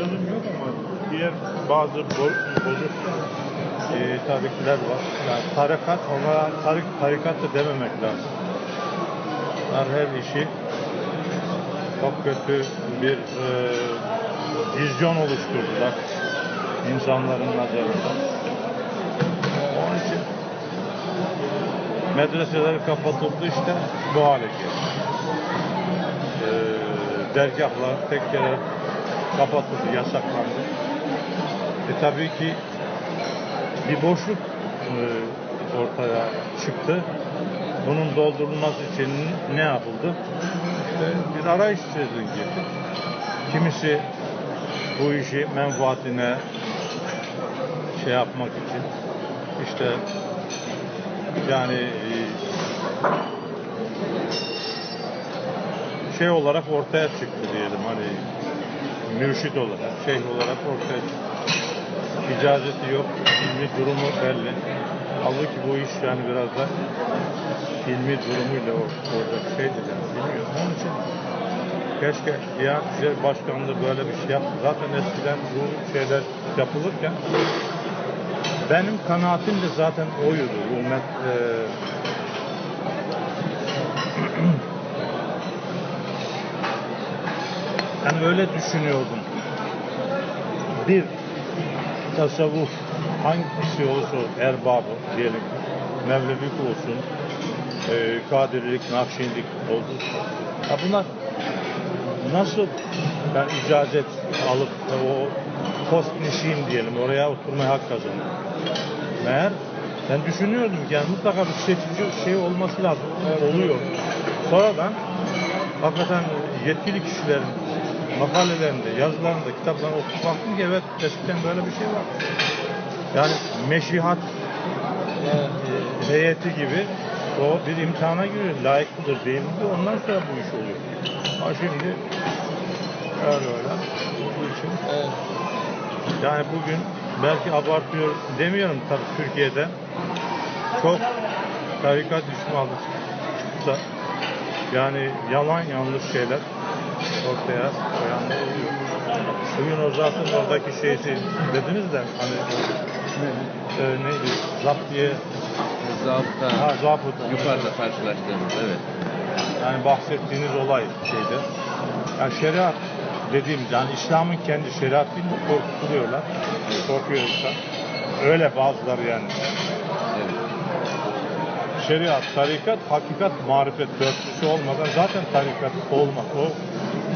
sözüm yok ama diğer bazı bo- bozuk e, tarikler var. Yani tarikat, onlara tarik, tarikat da dememek lazım. Bunlar her işi çok kötü bir e, vizyon oluşturdular insanların nazarında. Onun için medreseler kapatıldı işte bu hale geldi. E, dergahlar, tekkeler kapatıldı, yasaklandı. E tabii ki bir boşluk e, ortaya çıktı. Bunun doldurulması için ne yapıldı? İşte bir arayış çizildi. Kimisi bu işi menfaatine şey yapmak için işte yani e, şey olarak ortaya çıktı diyelim hani mürşit olarak, şeyh olarak ortaya çıktı. İcazeti yok, ilmi durumu belli. Halbuki bu iş yani biraz da ilmi durumuyla orada şeydir yani bilmiyorum. Onun için keşke Diyanet İşleri Başkanlığı böyle bir şey yaptı. Zaten eskiden bu şeyler yapılırken benim kanaatim de zaten oydu. Bu met, e, yani öyle düşünüyordum. Bir tasavvuf hangisi olursa olsun, erbabı diyelim, Mevlevilik olsun, e, Kadirilik, Nakşilik olursa. Ya bunlar nasıl ben icazet alıp o post diyelim oraya oturmaya hak kazanır. Meğer ben düşünüyordum ki yani mutlaka bir seçici şey olması lazım. Oluyor. Sonradan hakikaten yetkili kişilerin makalelerinde, yazılarında, kitaplarında okup baktım ki evet eskiden böyle bir şey var. Yani meşihat e, heyeti gibi o bir imtihana giriyor. Layık mıdır değil midir? Ondan sonra bu iş oluyor. Ama şimdi öyle öyle. Bu için Evet. yani bugün belki abartıyor demiyorum tabii Türkiye'de çok tarikat düşmanlığı çıksa yani yalan yanlış şeyler ortaya koyanlar oluyor. Bugün o zaten oradaki şeysi dediniz de hani e, neydi? Zaptiye, Zabıta. ha zabıta. Yukarıda karşılaştığımız evet. Yani bahsettiğiniz olay şeydi. Yani şeriat dediğimiz yani İslam'ın kendi şeriat değil korkutuyorlar. Korkuyor insan. Öyle bazıları yani. Evet. Şeriat, tarikat, hakikat, marifet dörtlüsü olmadan zaten tarikat olmaz. O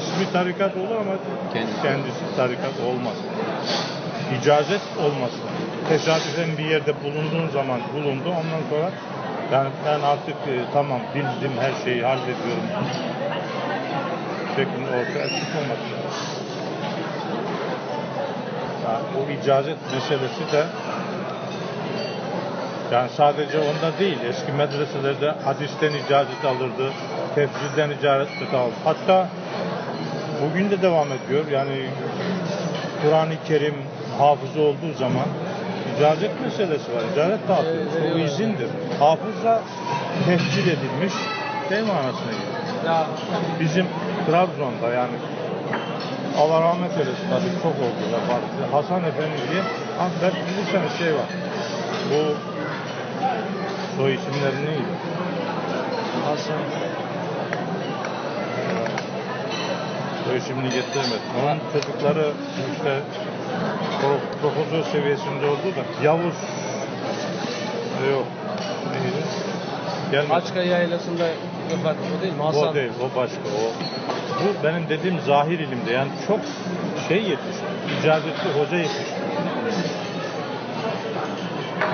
ismi tarikat olur ama Kendisi. kendisi tarikat olmaz. İcazet olmasın. Tesadüfen bir yerde bulunduğun zaman bulundu. Ondan sonra yani ben artık e, tamam bildim her şeyi hallediyorum. Şeklinde ortaya çıkmaması lazım. Yani o icazet meselesi de yani sadece onda değil. Eski medreselerde hadisten icazet alırdı. Tefsirden icazet alırdı. Hatta bugün de devam ediyor. Yani Kur'an-ı Kerim hafızı olduğu zaman icazet meselesi var. İcazet dağıtıyor. Evet, o izindir. Hafızla tefsir edilmiş şey manasına geliyor. Bizim Trabzon'da yani Allah rahmet eylesin tabii çok oldu vefat. Hasan Efendi diye belki bilirseniz şey var. Bu soy isimleri neydi? Hasan. İsmini getiremedim. Onun çocukları işte pro- profesör seviyesinde oldu da Yavuz yok neydi? Gelmedi. Açka yaylasında vefat o değil mi? Hasan. O değil, o başka. O. Bu benim dediğim zahir ilimde. Yani çok şey yetişti. İcazetli hoca yetişti.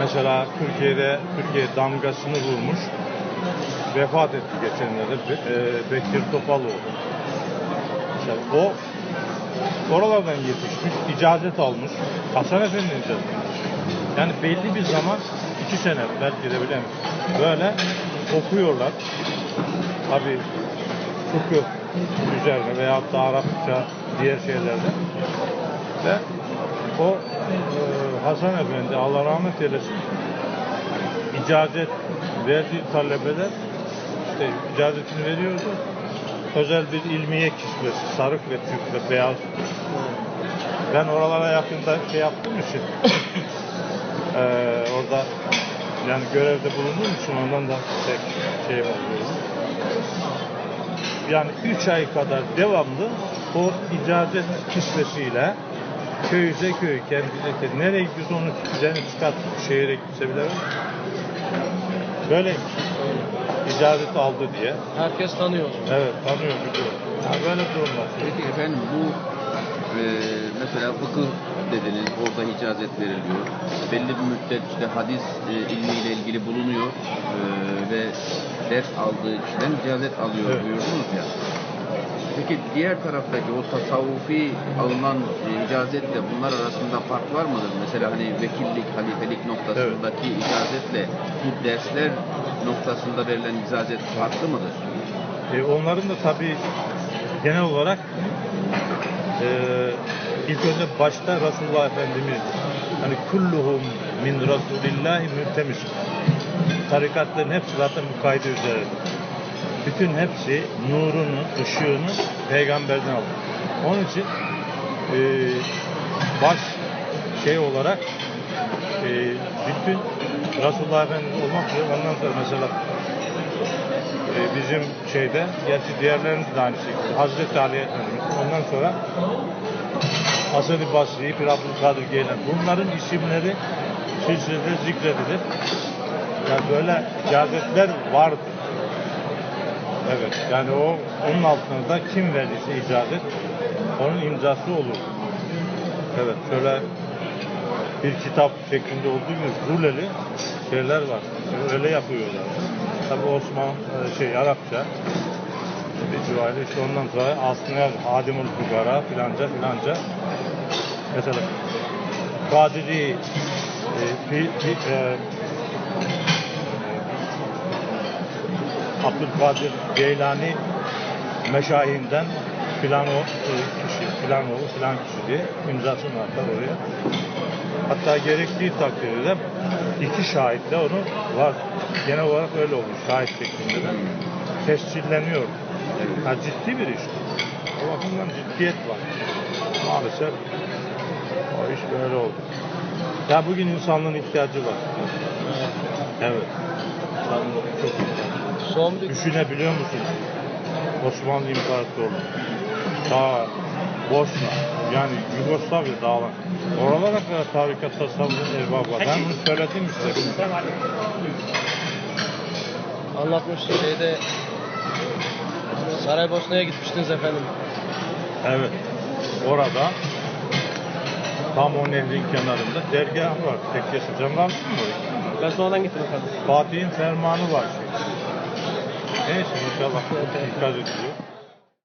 Mesela Türkiye'de Türkiye damgasını vurmuş. Vefat etti geçenlerde Be- e, Bekir Topaloğlu. Mesela o oralardan yetişmiş, icazet almış. Hasan Efendi'nin icazeti. Yani belli bir zaman iki sene belki de bilemiyorum. Böyle okuyorlar. Tabi fıkıh üzerine veyahut da Arapça diğer şeylerde. Ve o e, Hasan Efendi Allah rahmet eylesin icazet verdiği talebeler işte icazetini veriyordu. Özel bir ilmiye kisvesi, sarık ve Türk ve beyaz Ben oralara yakında şey yaptığım için eee, orada yani görevde bulunduğum için ondan da pek şeyim oluyor. Yani 3 ay kadar devamlı o icazet kisvesiyle köyüze köy, kendine kendi. Nereye gidiyorsa onu üzerine çıkartıp şehire gitse bile böyle icazet aldı diye. Herkes tanıyor. Evet tanıyor biliyor. Ya böyle durumlar. Peki efendim bu e, mesela fıkıh dediniz orada icazet veriliyor. Belli bir müddet işte hadis e, ilmiyle ilgili bulunuyor e, ve ders aldığı kişiden icazet alıyor Evet. buyurdunuz ya. Peki diğer taraftaki o tasavvufi alınan e, icazetle bunlar arasında fark var mıdır? Mesela hani vekillik, halifelik noktasındaki icazetle bu dersler noktasında verilen icazet farklı mıdır? E, onların da tabii genel olarak e, ilk önce başta Resulullah Efendimiz hani kulluhum min Rasulillahi mültemis. Tarikatların hepsi zaten bu kaydı üzerinde. Bütün hepsi nurunu, ışığını peygamberden alır. Onun için e, baş şey olarak e, bütün Resulullah Efendimiz olmak üzere ondan sonra mesela e, bizim şeyde, gerçi diğerlerimiz de aynı şekilde. Hazreti Ali Efendimiz, ondan sonra Hasan-ı Basri, Bir Abdülkadir Geylan. Bunların isimleri silsilede zikredilir. Yani böyle icazetler vardı. Evet, yani o onun altında da kim verdiyse icazet, onun imzası olur. Evet, şöyle bir kitap şeklinde olduğu gibi ruleli şeyler var. Öyle yapıyorlar. Tabi Osman e, şey Arapça bir civarı işte ondan sonra aslında yaz Hadimul Fugara filanca filanca mesela Kadiri e, fi, fi, e, Abdülkadir Geylani meşayihinden filan o e, kişi, filan oğlu filan kişi diye imzasını atar oraya. Hatta gerektiği takdirde iki şahitle onu var. Genel olarak öyle olur. Şahit şeklinde de. Tescilleniyor. Ha, ciddi bir iş. O bakımdan ciddiyet var. Maalesef o iş böyle oldu. Ya bugün insanlığın ihtiyacı var. Evet. İnsanlığın çok ihtiyacı. Son bir Düşünebiliyor musun? Osmanlı İmparatorluğu. Ta Bosna, yani Yugoslavya dağılan. Oralara kadar tarikat tasavvuf erbabı var. Ben bunu söyledim size. anlatmıştı şeyde Saraybosna'ya gitmiştiniz efendim. Evet. Orada tam o nehrin kenarında dergah var. Tekkesi. Sen var mısın oraya? Ben sonradan gittim efendim. Fatih'in fermanı var. gente, não estava por causa disso.